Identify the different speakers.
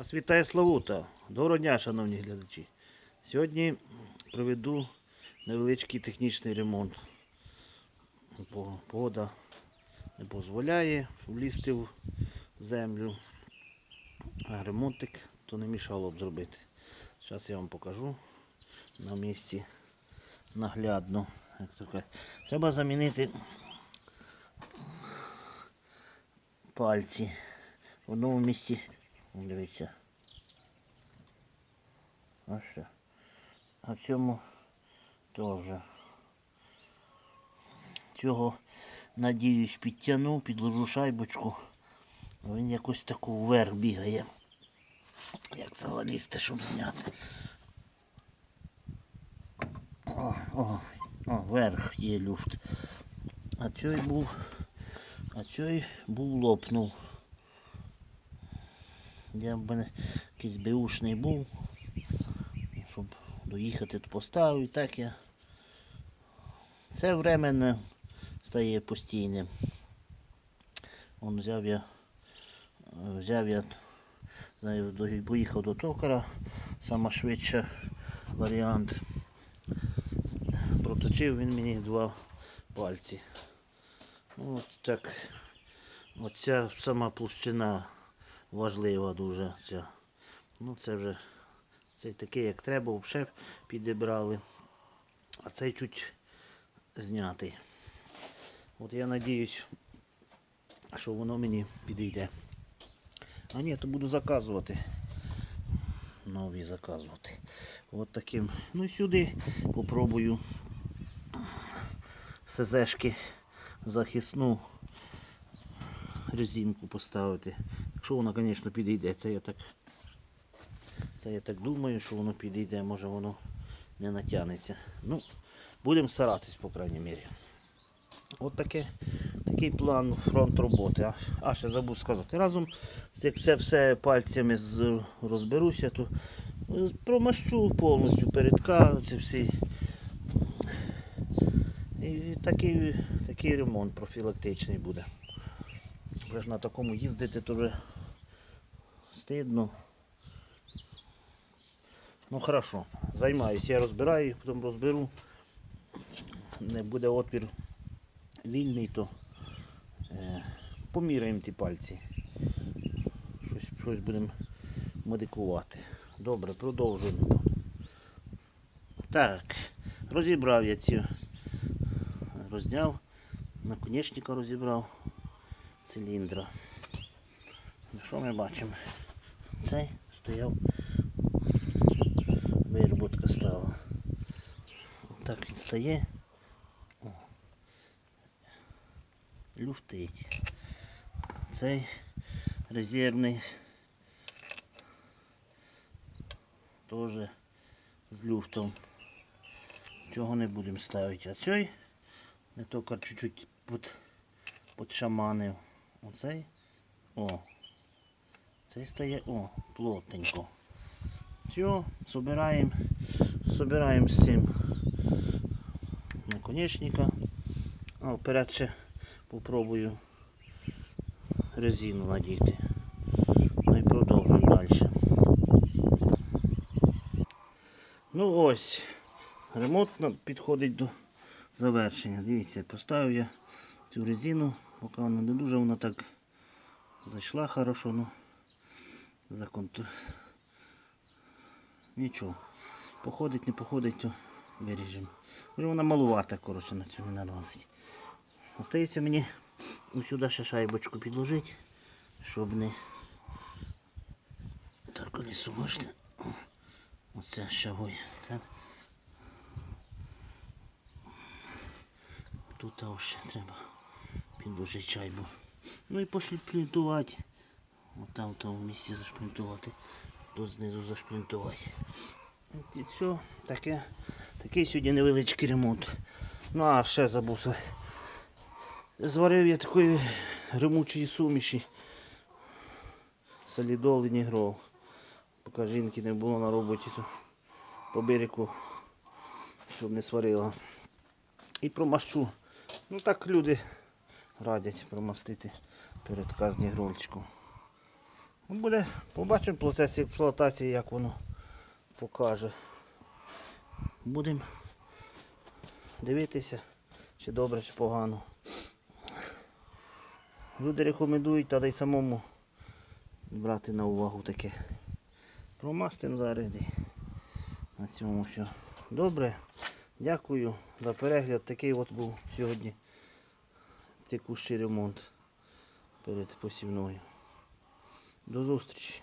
Speaker 1: Вас Славута. Доброго дня, шановні глядачі. Сьогодні проведу невеличкий технічний ремонт. Погода не дозволяє влізти в землю. А ремонтик то не мішало б зробити. Зараз я вам покажу на місці наглядно. Треба замінити пальці. В одному місці, дивіться. А що? А в цьому теж. Цього, надіюсь, підтягну, підложу шайбочку. Він якось таку вверх бігає. Як це залізти, щоб зняти. О, о, о, вверх є люфт. А цей був, а цей був лопнув. Я б мене якийсь беушний був, щоб доїхати тут поставив, і так я. Це временно стає постійним. Он взяв я, взяв я, знаю, до- поїхав до токара, сама швидша варіант. Проточив він мені два пальці. Ну, От так. Оця сама площина важлива дуже. Ця. Ну це вже цей такий, як треба, взагалі підібрали. А цей чуть знятий. От я надіюсь, що воно мені підійде. А ні, то буду заказувати. Нові заказувати. От таким. Ну і сюди попробую СЗшки захисну резинку поставити. Якщо вона, звісно, підійде, це я так. Це я так думаю, що воно підійде, може воно не натягнеться. Ну, будемо старатись, по крайній мірі. От таке, такий план фронт роботи. А, а ще забув сказати. Разом, як все, все пальцями розберуся, то е, промащу повністю передка, ці всі. І такий, такий ремонт профілактичний буде. Вже ж на такому їздити то стидно. Ну хорошо, займаюся, я розбираю, потім розберу. Не буде отвір вільний, то е, поміряємо ті пальці. Щось, щось будемо модикувати. Добре, продовжуємо. Так, розібрав я ці. Розняв, наконечника розібрав циліндра. Ну, Що ми бачимо? Цей стояв, вироботка стала. Так він стає. О. Люфтить. Цей резервний теж з люфтом. Цього не будемо ставити. А цей не тільки чуть-чуть під, підшаманив. Оцей. О. Цей стає о, плотненько. Все, собираємо, собираємо з цим наконечника. А вперед ще попробую резину надіти. Ну і продовжуємо далі. Ну ось, ремонт підходить до завершення. Дивіться, поставив я цю резину, поки вона не дуже вона так зайшла хорошо, ну за контур. Нічого. Походить, не походить, то виріжемо. Вже вона малувата, коротше, на цю не налазить. Остається мені сюди ще шайбочку підложити, щоб не так колесо бачите. Оце щавой. Це. Тут ще треба підложити шайбу. Ну і пошліплінтувати. Там в тому місці зашплінтувати. Тут знизу зашплінтувати. І все, таке, такий сьогодні невеличкий ремонт. Ну а ще забувся. Зварив я такої гримучої суміші. Солідол і нігрол. Поки жінки не було на роботі, то по берегу, щоб не сварила. І промащу. Ну так люди радять промастити перед казні грольчиком. Ну, Буде, побачимо процес експлуатації, як воно покаже. Будемо дивитися, чи добре, чи погано. Люди рекомендують, та й самому брати на увагу таке. Промастим зараз. На цьому все. Добре. Дякую за перегляд. Такий от був сьогодні текущий ремонт перед посівною. До зустрічі.